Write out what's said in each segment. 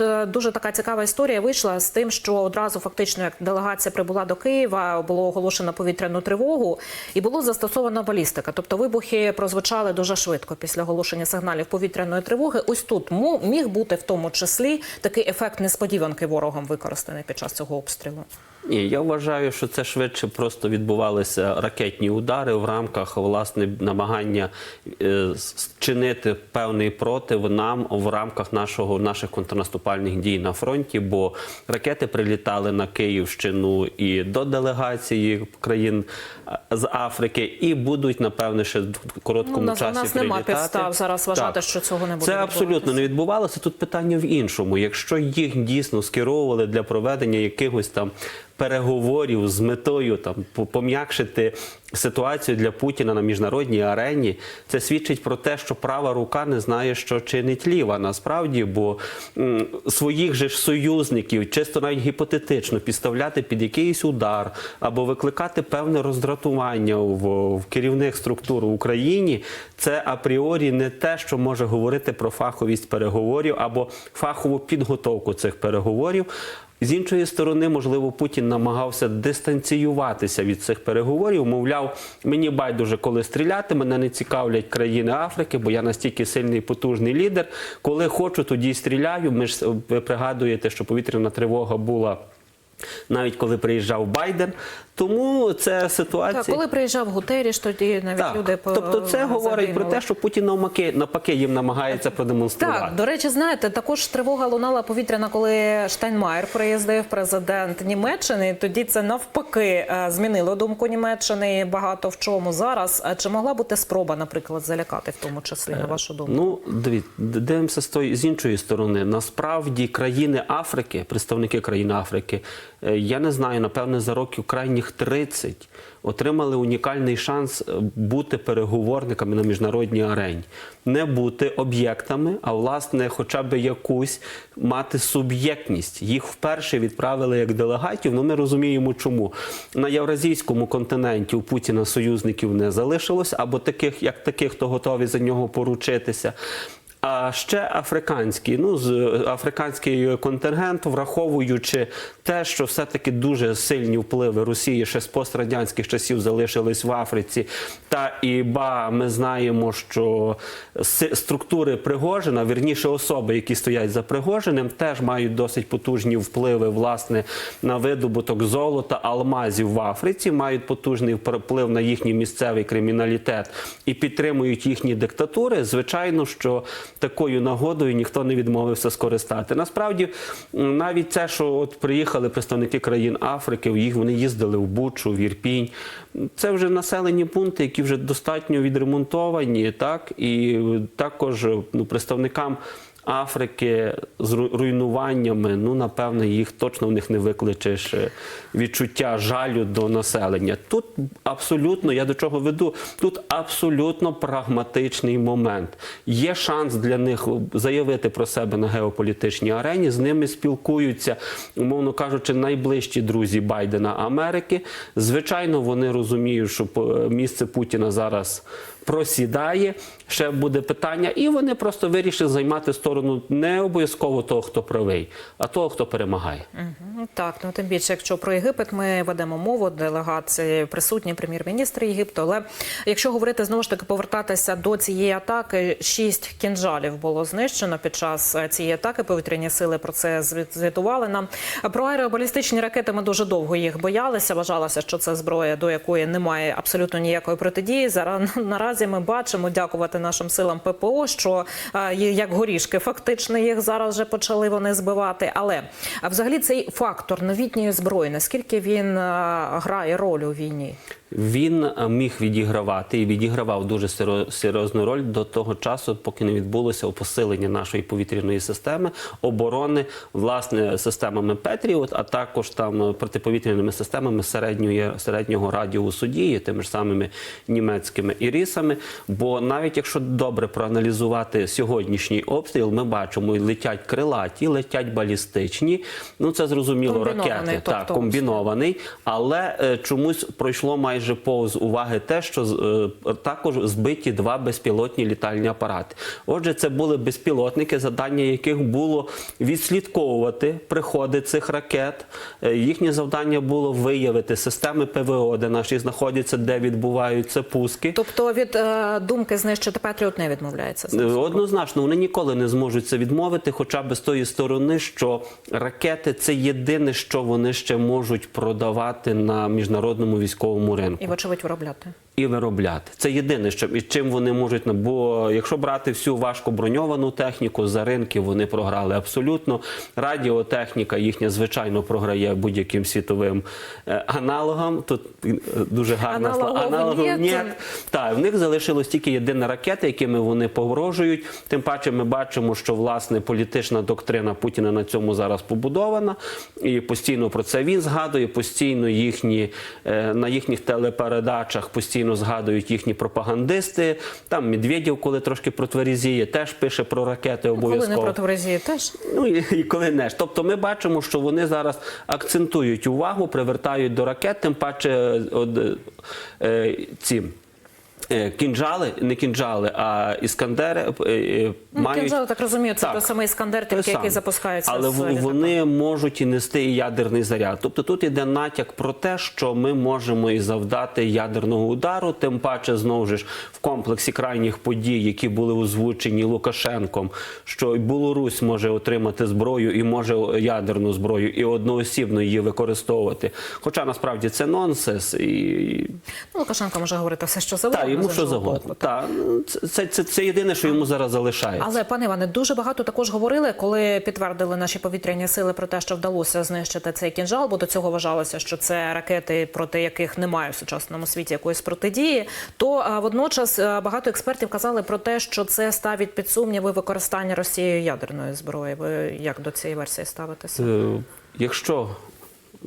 е, дуже така цікава історія вийшла з тим, що одразу фактично, як делегація прибула до Києва, було оголошено повітряну тривогу і було застосовано балістика. Тобто вибухи прозвучали дуже швидко після оголошення сигналів повітряної тривоги. Ось тут міг бути в тому числі такий ефект несподіванки ворогом використаний під час цього обстрілу. Ні, я вважаю, що це швидше просто відбувалися ракетні удари в рамках власне намагання е, чинити певний против нам в рамках нашого наших контрнаступальних дій на фронті. Бо ракети прилітали на Київщину і до делегації країн з Африки, і будуть напевне ще в короткому Ну, нас- у нас нема прилітати. підстав зараз вважати, Так. що цього не буде Це абсолютно не відбувалося. Тут питання в іншому. Якщо їх дійсно скеровували для проведення якихось там переговорів з метою там по- пом'якшити ситуацію для Путіна на міжнародній арені, це свідчить про те, що права рука не знає, що чинить ліва. Насправді, бо м, своїх же ж союзників, чисто навіть гіпотетично, підставляти під якийсь удар або викликати певне роздратування в, в керівних структур в Україні, це апріорі не те, що може говорити про фаховість переговорів або фахову підготовку цих переговорів. З іншої сторони, можливо, Путін намагався дистанціюватися від цих переговорів. Мовляв, мені байдуже, коли стріляти, мене не цікавлять країни Африки, бо я настільки сильний потужний лідер. Коли хочу, тоді й стріляю. Ми ж ви пригадуєте, що повітряна тривога була. Навіть коли приїжджав Байден, тому це ситуація. Так, коли приїжджав Гутеріш, тоді навіть Так, люди по- тобто це говорить про те, що Путін навпаки, навпаки їм намагається продемонструвати. Так, до речі, знаєте, також тривога лунала повітряна, коли Штайнмаєр приїздив, президент Німеччини. Тоді це навпаки е, змінило думку Німеччини багато в чому зараз. А Чи могла бути спроба, наприклад, залякати в тому числі на вашу думку? Ну, дивіться, дивимося з тої з іншої сторони. Насправді країни Африки, представники країн Африки, е, я не знаю, напевне, за років крайніх 30 отримали унікальний шанс е, бути переговорниками на міжнародній арені, не бути об'єктами, а власне, хоча б якусь мати суб'єктність. Їх вперше відправили як делегатів. Ну ми розуміємо, чому на євразійському континенті у Путіна союзників не залишилось, або таких, як таких, хто готові за нього поручитися. А ще африканський, ну з африканський контингент, враховуючи те, що все-таки дуже сильні впливи Росії ще з пострадянських часів залишились в Африці. Та і ба, ми знаємо, що структури Пригожина, вірніше особи, які стоять за Пригожиним, теж мають досить потужні впливи власне на видобуток золота, алмазів в Африці, мають потужний вплив на їхній місцевий криміналітет і підтримують їхні диктатури. Звичайно, що такою нагодою ніхто не відмовився скористати. Насправді, навіть це, що от приїхали представники країн Африки, їх вони їздили в Бучу, в Ірпінь. Це вже населені пункти, які вже достатньо відремонтовані, так і також ну, представникам. Африки з руйнуваннями, ну напевне, їх точно в них не викличеш е, відчуття жалю до населення. Тут абсолютно, я до чого веду, тут абсолютно прагматичний момент. Є шанс для них заявити про себе на геополітичній арені. З ними спілкуються, умовно кажучи, найближчі друзі Байдена Америки. Звичайно, вони розуміють, що місце Путіна зараз просідає. Ще буде питання, і вони просто вирішили займати сторону не обов'язково того, хто правий, а того, хто перемагає. Так, ну тим більше, якщо про Єгипет ми ведемо мову, делегації присутні прем'єр-міністр Єгипту. Але якщо говорити знову ж таки повертатися до цієї атаки, шість кінжалів було знищено під час е, цієї атаки. Повітряні сили про це звіт- звітували нам. Про аеробалістичні ракети ми дуже довго їх боялися. Вважалося, що це зброя, до якої немає абсолютно ніякої протидії. Зараз наразі ми бачимо, дякувати нашим силам ППО, що е, як горішки, фактично їх зараз вже почали вони збивати. Але взагалі цей фактор новітньої зброї, наскільки він е, грає роль у війні? Він е, міг відігравати і відігравав дуже серйозну роль до того часу, поки не відбулося посилення нашої повітряної системи оборони власне системами Петріот, а також там е, протиповітряними системами середньої середнього радіусу дії, тими ж самими німецькими ірісами. Бо навіть якщо добре проаналізувати сьогоднішній обстріл, ми бачимо, і летять крилаті, летять балістичні. Ну це зрозуміло, ракети тобто так комбінований, але е, чомусь пройшло майже майже повз уваги те, що е, також збиті два безпілотні літальні апарати. Отже, це були безпілотники, завдання яких було відслідковувати приходи цих ракет. Е, Їхнє завдання було виявити системи ПВО, де наші знаходяться, де відбуваються пуски. Тобто від е, думки знищити Петріот не відмовляється. Е, Однозначно, вони ніколи не зможуть це відмовити, хоча б з тої сторони, що ракети це єдине, що вони ще можуть продавати на міжнародному військовому ринку І, вочевидь, виробляти. І виробляти. Це єдине, що і чим вони можуть бо якщо брати всю важко броньовану техніку за ринки, вони програли абсолютно. Радіотехніка їхня звичайно програє будь-яким світовим е, аналогам. Тут е, дуже гарна Аналогов слова. Ні. Так, в них залишилось тільки єдина ракета, якими вони погрожують. Тим паче, ми бачимо, що власне політична доктрина Путіна на цьому зараз побудована, і постійно про це він згадує. Постійно їхні е, на їхніх телепередачах постійно згадують їхні пропагандисти. Там Медведєв, коли трошки протверезіє, теж пише про ракети Коли не обов'язково. Росії теж. Ну і, і коли не ж. Тобто ми бачимо, що вони зараз акцентують увагу, привертають до ракет, тим паче е, от, е, ці. Е, Кінжали, не кінжали, а іскандери е, е, Ну, мають кінжал, так розумію, це той самий Іскандер, тільки який запускається Але з вони можуть і нести і ядерний заряд. Тобто тут іде натяк про те, що ми можемо і завдати ядерного удару, тим паче знову ж в комплексі крайніх подій, які були озвучені Лукашенком, що Білорусь може отримати зброю і може ядерну зброю, і одноосібно її використовувати. Хоча насправді це нонсенс і Ну, Лукашенко може говорити все, що завгодно. Йому що завгодно. Та, ну, це, це, це, єдине, що йому зараз залишається. Але пане Іване, дуже багато також говорили, коли підтвердили наші повітряні сили про те, що вдалося знищити цей кінжал, бо до цього вважалося, що це ракети, проти яких немає в сучасному світі якоїсь протидії. То а, водночас а, багато експертів казали про те, що це ставить під сумніви використання Росією ядерної зброї. Ви як до цієї версії ставитеся? Е, Якщо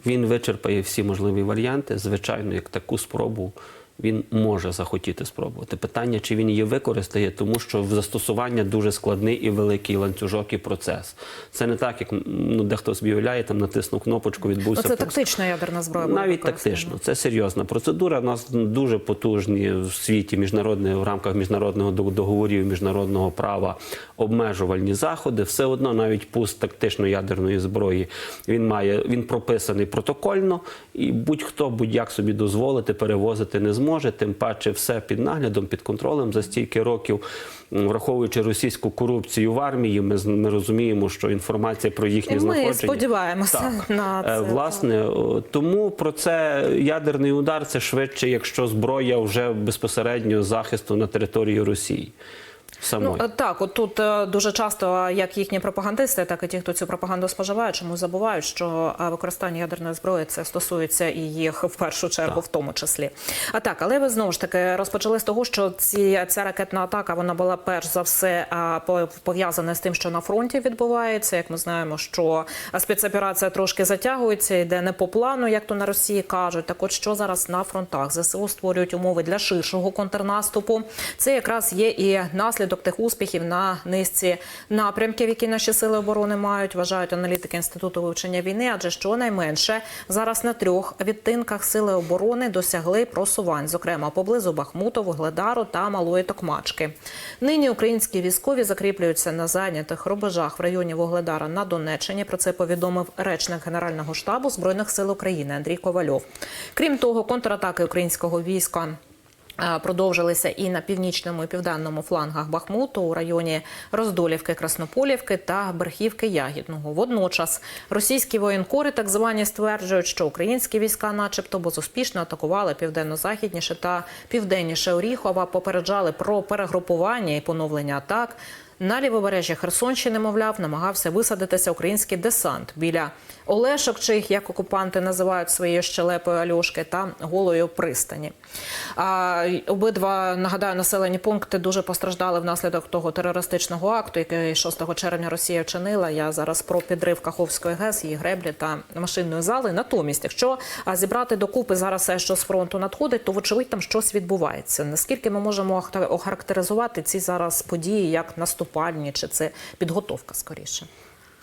він вичерпає всі можливі варіанти, звичайно, як таку спробу він може захотіти спробувати. Питання, чи він її використає, тому що в застосування дуже складний і великий ланцюжок і процес. Це не так, як ну, дехто собі уявляє, там натиснув кнопочку, відбувся пуск. тактична ядерна зброя. Навіть тактично, це серйозна процедура. У нас дуже потужні в світі міжнародні в рамках міжнародного договорів міжнародного права обмежувальні заходи. Все одно, навіть пуск тактичної ядерної зброї, він має він прописаний протокольно, і будь-хто будь-як собі дозволити перевозити не зможе. Тим паче, все під наглядом, під контролем за стільки років. Враховуючи російську корупцію в армії, ми, ми розуміємо, що інформація про їхні І ми знаходження сподіваємося Так. на Е, це. Власне, тому про це ядерний удар це швидше, якщо зброя вже безпосередньо захисту на території Росії. Самої. Ну е, так, от тут е, дуже часто як їхні пропагандисти, так і ті, хто цю пропаганду споживають, чому забувають, що е, використання ядерної зброї це стосується і їх в першу чергу, в тому числі. А так, але ви знову ж таки розпочали з того, що ці ця ракетна атака вона була перш за все по- пов'язана з тим, що на фронті відбувається. Як ми знаємо, що спецоперація трошки затягується, йде не по плану, як то на Росії кажуть. Так, от що зараз на фронтах ЗСУ створюють умови для ширшого контрнаступу. Це якраз є і наслідок тих успіхів на низці напрямків, які наші сили оборони мають, вважають аналітики інституту вивчення війни. Адже щонайменше зараз на трьох відтинках сили оборони досягли просувань, зокрема поблизу Бахмуту, Вугледару та Малої Токмачки. Нині українські військові закріплюються на зайнятих рубежах в районі Вугледара на Донеччині. Про це повідомив речник Генерального штабу збройних сил України Андрій Ковальов. Крім того, контратаки українського війська. Продовжилися і на північному і південному флангах Бахмуту у районі Роздолівки, Краснополівки та Берхівки Ягідного. Водночас російські воєнкори так звані стверджують, що українські війська, начебто, безуспішно атакували південно-західніше та південніше Оріхова, попереджали про перегрупування і поновлення атак. На лівобережжі Херсонщини, мовляв, намагався висадитися український десант біля Олешок, чи як окупанти називають своєю щелепою Альошки, та голою пристані. А, обидва нагадаю населені пункти дуже постраждали внаслідок того терористичного акту, який 6 червня Росія вчинила. Я зараз про підрив Каховської ГЕС, її греблі та машинної зали. Натомість, якщо зібрати докупи зараз все, що з фронту надходить, то вочевидь там щось відбувається. Наскільки ми можемо охарактеризувати ці зараз події як наступальні, чи це підготовка скоріше?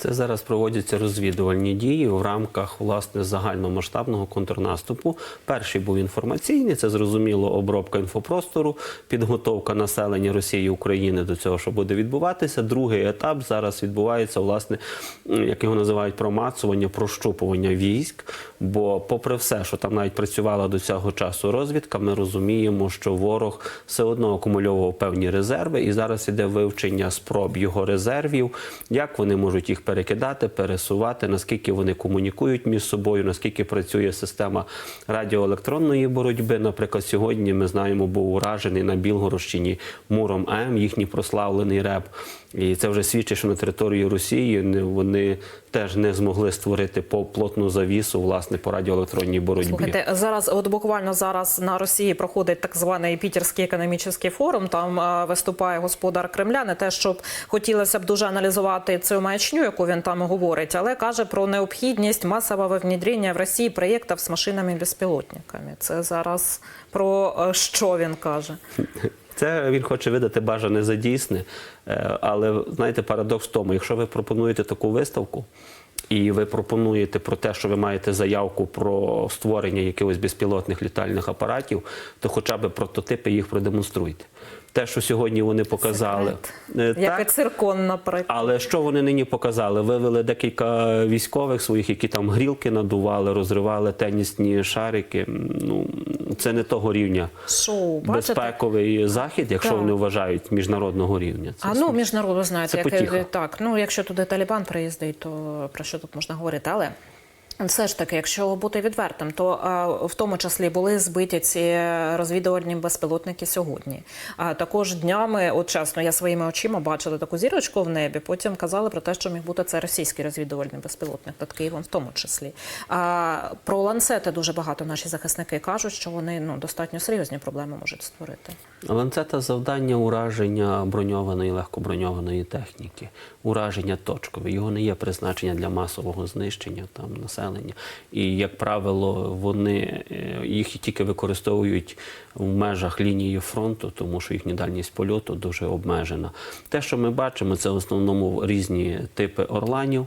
Це зараз проводяться розвідувальні дії в рамках власне загальномасштабного контрнаступу. Перший був інформаційний, це зрозуміло обробка інфопростору, підготовка населення Росії України до цього, що буде відбуватися. Другий етап зараз відбувається, власне, як його називають промацування, прощупування військ. Бо, попри все, що там навіть працювала до цього часу розвідка, ми розуміємо, що ворог все одно акумульовував певні резерви, і зараз іде вивчення спроб його резервів, як вони можуть їх перекидати, пересувати, наскільки вони комунікують між собою, наскільки працює система радіоелектронної боротьби. Наприклад, сьогодні ми знаємо, був уражений на Білгородщині Муром М, їхній прославлений реп. І це вже свідчить, що на території Росії вони теж не змогли створити плотну завісу власне по радіоелектронній боротьбі. Слухайте, зараз от буквально зараз на Росії проходить так званий Пітерський економічний форум. Там виступає господар Кремля. Не те, щоб хотілося б дуже аналізувати цю маячню, яку він там говорить, але каже про необхідність масового внедрення в Росії проєктів з машинами безпілотниками. Це зараз про е, що він каже? Це він хоче видати бажане за дійсне, Е, але знаєте, парадокс в тому, якщо ви пропонуєте таку виставку. І ви пропонуєте про те, що ви маєте заявку про створення якихось безпілотних літальних апаратів, то хоча б прототипи їх продемонструйте. Те, що сьогодні вони показали, Секрет. Е, Як і циркон, наприклад. але що вони нині показали? Вивели декілька військових своїх, які там грілки надували, розривали тенісні шарики. Ну це не того рівня Шоу, безпековий захід, якщо Так. вони вважають міжнародного рівня. Це А ну міжнародно знаєте, Це як так. Ну якщо туди Талібан приїздить, то про що тут можна говорити? Але все ж таки, якщо бути відвертим, то а, в тому числі були збиті ці розвідувальні безпілотники сьогодні. А також днями, от чесно, я своїми очима бачила таку зірочку в небі. Потім казали про те, що міг бути це російський розвідувальний безпілотник над Києвом, в тому числі. А про ланцети дуже багато наші захисники кажуть, що вони ну достатньо серйозні проблеми можуть створити. Ланцета завдання ураження броньованої, легкоброньованої техніки, ураження точкове. Його не є призначення для масового знищення там населення. І, як правило, вони е, їх тільки використовують в межах лінії фронту, тому що їхня дальність польоту дуже обмежена. Те, що ми бачимо, це в основному різні типи орланів.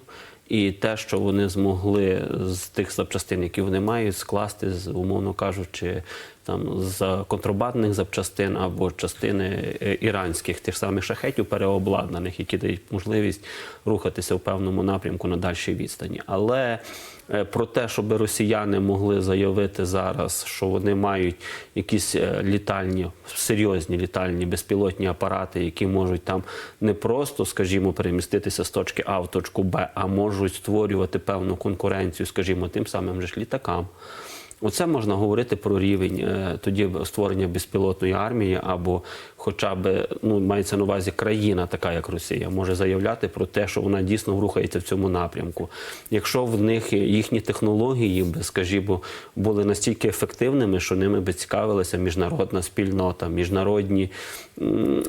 І те, що вони змогли з тих запчастин, які вони мають, скласти, з, умовно кажучи, там з контрабандних запчастин або частини е, іранських тих самих шахетів переобладнаних, які дають можливість рухатися в певному напрямку на дальшій відстані. Але е, про те, щоб росіяни могли заявити зараз, що вони мають якісь е, літальні, серйозні літальні безпілотні апарати, які можуть там не просто, скажімо, переміститися з точки А в точку Б, а можуть створювати певну конкуренцію, скажімо, тим самим же ж літакам. Оце можна говорити про рівень е, тоді створення безпілотної армії, або хоча б ну мається на увазі країна, така як Росія, може заявляти про те, що вона дійсно рухається в цьому напрямку. Якщо в них їхні технології, би, скажімо, були настільки ефективними, що ними би цікавилася міжнародна спільнота, міжнародні, е,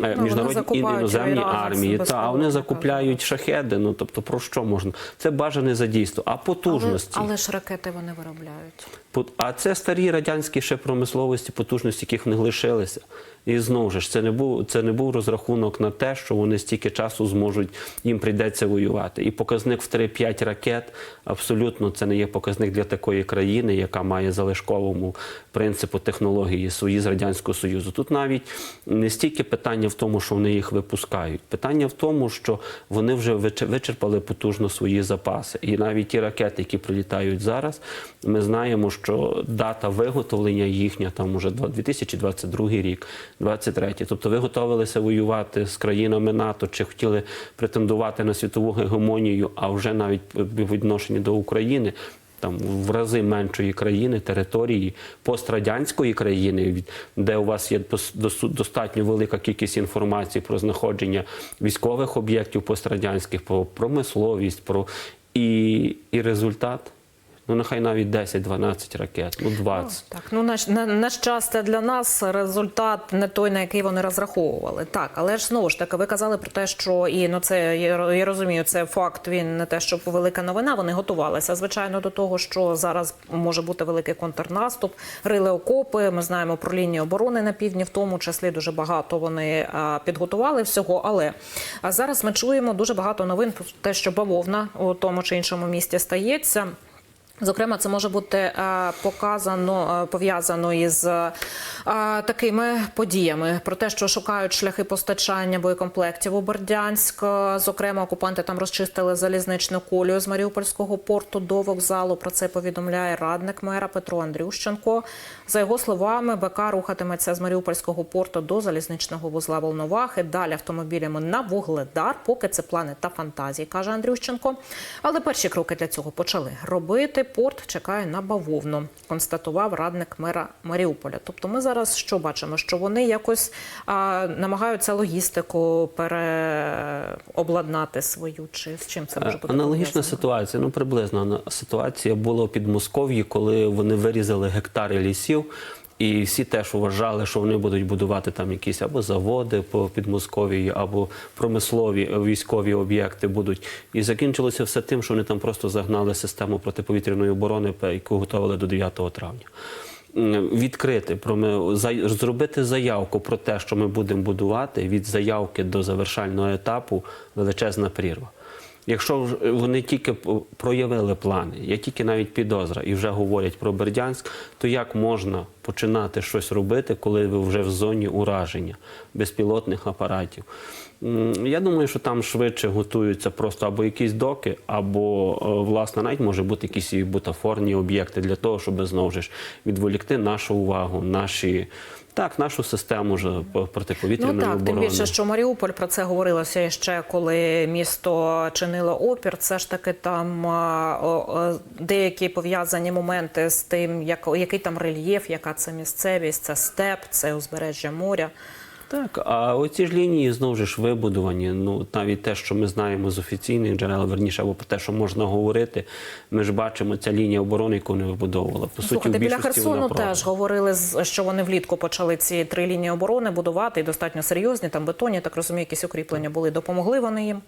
вони міжнародні закупають іноземні армії. Та а вони закупляють шахеди. Ну тобто про що можна? Це бажане за дійство. А Але, потужності. але ж ракети вони виробляють. А це старі радянські ще промисловості, потужності, яких не лишилися. І знову ж це не був це не був розрахунок на те, що вони стільки часу зможуть, їм прийдеться воювати. І показник в 3-5 ракет абсолютно це не є показник для такої країни, яка має залишковому принципу технології свої з радянського союзу. Тут навіть не стільки питання в тому, що вони їх випускають. Питання в тому, що вони вже виче- вичерпали потужно свої запаси. І навіть ті ракети, які прилітають зараз, ми знаємо, що дата виготовлення їхня там уже 2022 рік, 23 Тобто ви готувалися воювати з країнами НАТО, чи хотіли претендувати на світову гегемонію, а вже навіть відношенні до України. Там в рази меншої країни, території пострадянської країни, де у вас є дос- дос- достатньо велика кількість інформації про знаходження військових об'єктів пострадянських, про промисловість, про і, і результат Ну нехай навіть 10-12 ракет, ну 20. Так, ну на, на, на щастя для нас результат не той, на який вони розраховували. Так, але ж знову ж таки, ви казали про те, що і ну це я, я розумію, це факт. Він не те, що велика новина. Вони готувалися звичайно до того, що зараз може бути великий контрнаступ. Рили окопи. Ми знаємо про лінію оборони на півдні, в тому числі дуже багато вони підготували всього. Але а зараз ми чуємо дуже багато новин про те, що бавовна у тому чи іншому місті стається. Зокрема, це може бути е, показано е, пов'язано із е, такими подіями про те, що шукають шляхи постачання боєкомплектів у Бердянськ. Зокрема, окупанти там розчистили залізничну колію з Маріупольського порту до вокзалу. Про це повідомляє радник мера Петро Андрющенко. За його словами, БК рухатиметься з Маріупольського порту до залізничного вузла Волновахи. Далі автомобілями на Вугледар. Поки це плани та фантазії, каже Андрющенко. Але перші кроки для цього почали робити. Порт чекає на бавовну, констатував радник мера Маріуполя. Тобто, ми зараз що бачимо? Що вони якось а, намагаються логістику переобладнати свою, чи з чим це може бути Аналогічна пов'язано? ситуація, ну приблизно ситуація була у Підмосков'ї, коли вони вирізали гектари лісів. І всі теж вважали, що вони будуть будувати там якісь або заводи по Підмосков'ї, або промислові е, військові об'єкти будуть. І закінчилося все тим, що вони там просто загнали систему протиповітряної оборони, яку готували до 9 травня. Відкрити про ми- зробити заявку про те, що ми будемо будувати від заявки до завершального етапу величезна прірва. Якщо ж вони тільки проявили плани, є тільки навіть підозра і вже говорять про Бердянськ, то як можна починати щось робити, коли ви вже в зоні ураження безпілотних апаратів? Я думаю, що там швидше готуються просто або якісь доки, або е, власне навіть може бути якісь бутафорні об'єкти для того, щоб знову ж відволікти нашу увагу, наші так, нашу систему по- протиповітряної Ну так, оборони. тим більше, що Маріуполь про це говорилося ще коли місто чинило опір. Це ж таки там о, о, деякі пов'язані моменти з тим, як, який там рельєф, яка це місцевість, це степ, це узбережжя моря. Так, а оці ж лінії знову ж вибудовані. Ну навіть те, що ми знаємо з офіційних джерел, верніше, або про те, що можна говорити, ми ж бачимо ця лінія оборони, яку не вибудовувала. По суті, Слухайте, в біля Херсону теж говорили, що вони влітку почали ці три лінії оборони будувати і достатньо серйозні. Там бетонні, так розумію, якісь укріплення були. Допомогли вони їм.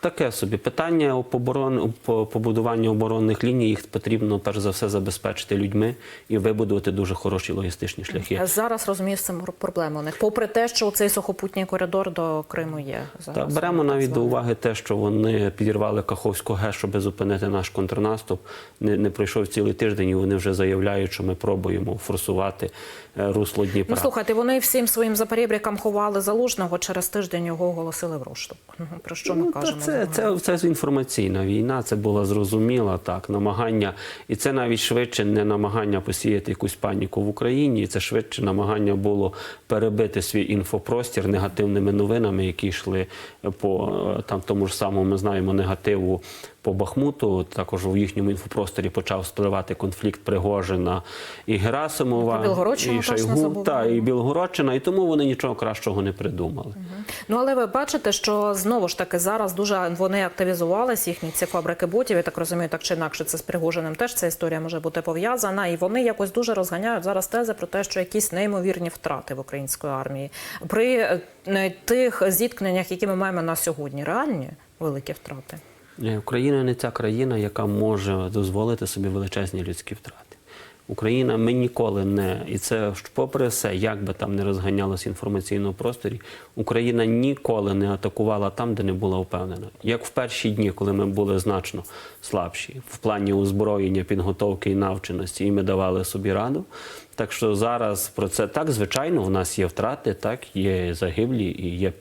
Таке собі питання по оборон- по побудуванню оборонних ліній їх потрібно перш за все забезпечити людьми і вибудувати дуже хороші логістичні шляхи. Зараз розумію, з цим проблема у них. Попри те, що цей сухопутній коридор до Криму є. Так, зараз. беремо навіть до уваги те, що вони підірвали Каховську ГЕС, щоб зупинити наш контрнаступ. Не, не пройшов цілий тиждень, і вони вже заявляють, що ми пробуємо форсувати е, русло Дніпра. Ну, слухайте, вони всім своїм запорібрикам ховали залужного. Через тиждень його оголосили в розшук. Про що ми Ну, кажемо? це, це, це це, інформаційна війна, це була зрозуміла так, намагання, і це навіть швидше не намагання посіяти якусь паніку в Україні, це швидше намагання було перебити свій інфопростір негативними новинами, які йшли по е, там тому ж самому, ми знаємо, негативу по Бахмуту. Також у їхньому інфопросторі почав спливати конфлікт Пригожина і Герасимова, і забуваємо. та, і Білгородщина, і тому вони нічого кращого не придумали. Ну але ви бачите, що знову ж таки зараз дуже вони активізувались, їхні ці фабрики ботів. Я так розумію, так чи інакше це з Пригожиним теж ця історія може бути пов'язана, і вони якось дуже розганяють зараз тези про те, що якісь неймовірні втрати в української армії при е, тих зіткненнях, які ми маємо на сьогодні, реальні великі втрати. Ні, Україна не ця країна, яка може дозволити собі величезні людські втрати. Україна ми ніколи не, і це попри все, як би там не розганялося інформаційному просторі, Україна ніколи не атакувала там, де не була впевнена. Як в перші дні, коли ми були значно слабші в плані озброєння, підготовки і навченості, і ми давали собі раду. Так що зараз про це так, звичайно, у нас є втрати, так є загиблі, і є,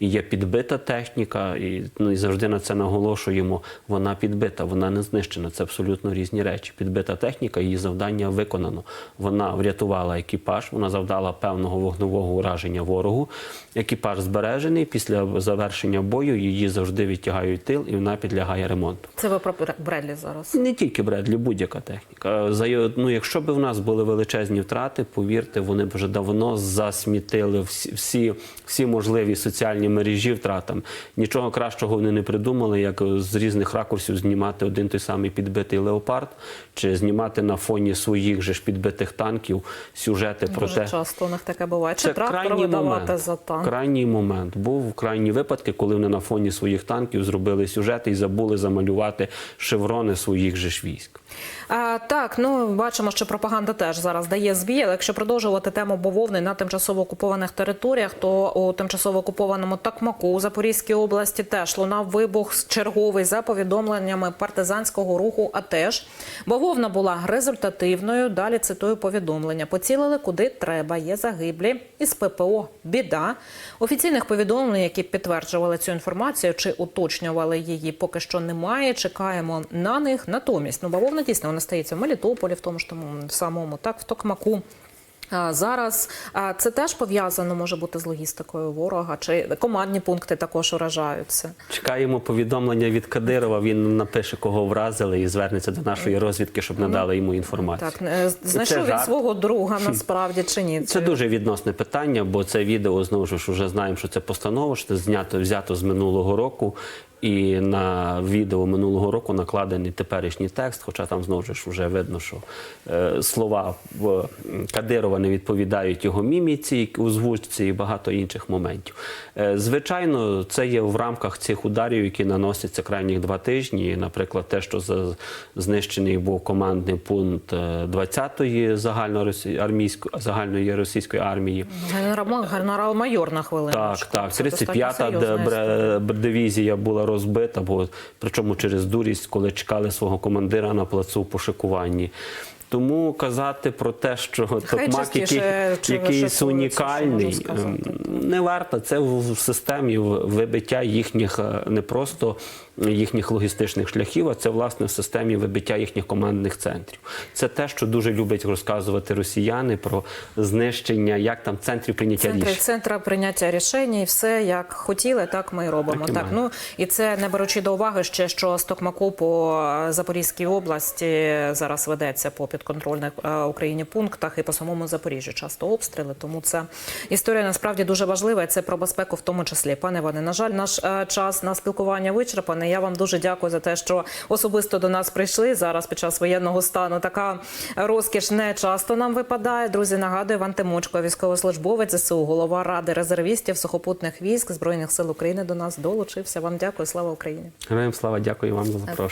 і є підбита техніка, і, ну, і завжди на це наголошуємо. Вона підбита, вона не знищена. Це абсолютно різні речі. Підбита техніка, її завдання виконано. Вона врятувала екіпаж, вона завдала певного вогневого ураження ворогу. Екіпаж збережений. Після завершення бою її завжди відтягають тил, і вона підлягає ремонту. Це ви про Бредлі зараз. Не тільки Бредлі, будь-яка техніка. За, ну, якщо б в нас були величезні втрати. Повірте, вони вже давно засмітили всі, всі, всі можливі соціальні мережі втратам. Нічого кращого вони не придумали, як з різних ракурсів знімати один той самий підбитий леопард, чи знімати на фоні своїх же ж підбитих танків сюжети про те. часто у них таке буває. Чи Це трактор крайній видавати момент. за танк? Крайній момент. Був крайні випадки, коли вони на фоні своїх танків зробили сюжети і забули замалювати шеврони своїх же ж військ. Так, ну бачимо, що пропаганда теж зараз дає збій. Але якщо продовжувати тему бавовни на тимчасово окупованих територіях, то у тимчасово окупованому Такмаку у Запорізькій області теж лунав вибух черговий за повідомленнями партизанського руху. А теж бавовна була результативною. Далі цитую повідомлення: поцілили куди треба. Є загиблі із ППО. Біда офіційних повідомлень, які підтверджували цю інформацію чи уточнювали її, поки що немає. Чекаємо на них. Натомість, ну бавовна дійсно стається в Мелітополі, в тому ж тому самому, так в Токмаку. Зараз а, це теж пов'язано може бути з логістикою ворога, чи командні пункти також уражаються. Чекаємо повідомлення від Кадирова. Він напише, кого вразили, і звернеться до нашої розвідки, щоб надали йому інформацію. Так е, знайшов він жарт. свого друга насправді чи ні? Це дуже відносне питання, бо це відео знову ж вже знаємо, що це постанова, що це знято взято з минулого року. І на відео минулого року накладений теперішній текст, хоча там знову ж вже видно, що е, слова в Кадирова не відповідають його міміці, озвучці і багато інших моментів. Е, звичайно, це є в рамках цих ударів, які наносяться крайніх два тижні. Наприклад, те, що знищений був командний пункт е, 20-ї загальноармійської загальної російської армії. Генерал, генерал-майор на хвилину. Так, так. 35-та д- бре- б- дивізія була розбита, бо причому через дурість, коли чекали свого командира на плацу по шикуванні. Тому казати про те, що Токмак якийсь унікальний, не варто. Це в в системі вибиття їхніх е, не просто їхніх логістичних шляхів, а це власне в системі вибиття їхніх командних центрів. Це те, що дуже люблять розказувати росіяни про знищення, як там центрів прийняття Центри, рішень. центра прийняття рішень, і все як хотіли, так ми і робимо. Так і Так, ну і це не беручи до уваги ще, що з Токмаку по Запорізькій області зараз ведеться по підконтрольних е, Україні пунктах і по самому Запоріжжю часто обстріли. Тому це історія насправді дуже важлива. і Це про безпеку, в тому числі. Пане Іване, на жаль, наш е, час на спілкування вичерпаний. Я вам дуже дякую за те, що особисто до нас прийшли зараз під час воєнного стану. Така розкіш не часто нам випадає. Друзі, нагадую, Іван Тимочко, військовослужбовець ЗСУ, голова ради резервістів сухопутних військ збройних сил України до нас долучився. Вам дякую. Слава Україні. Героям слава, дякую вам за запрошення.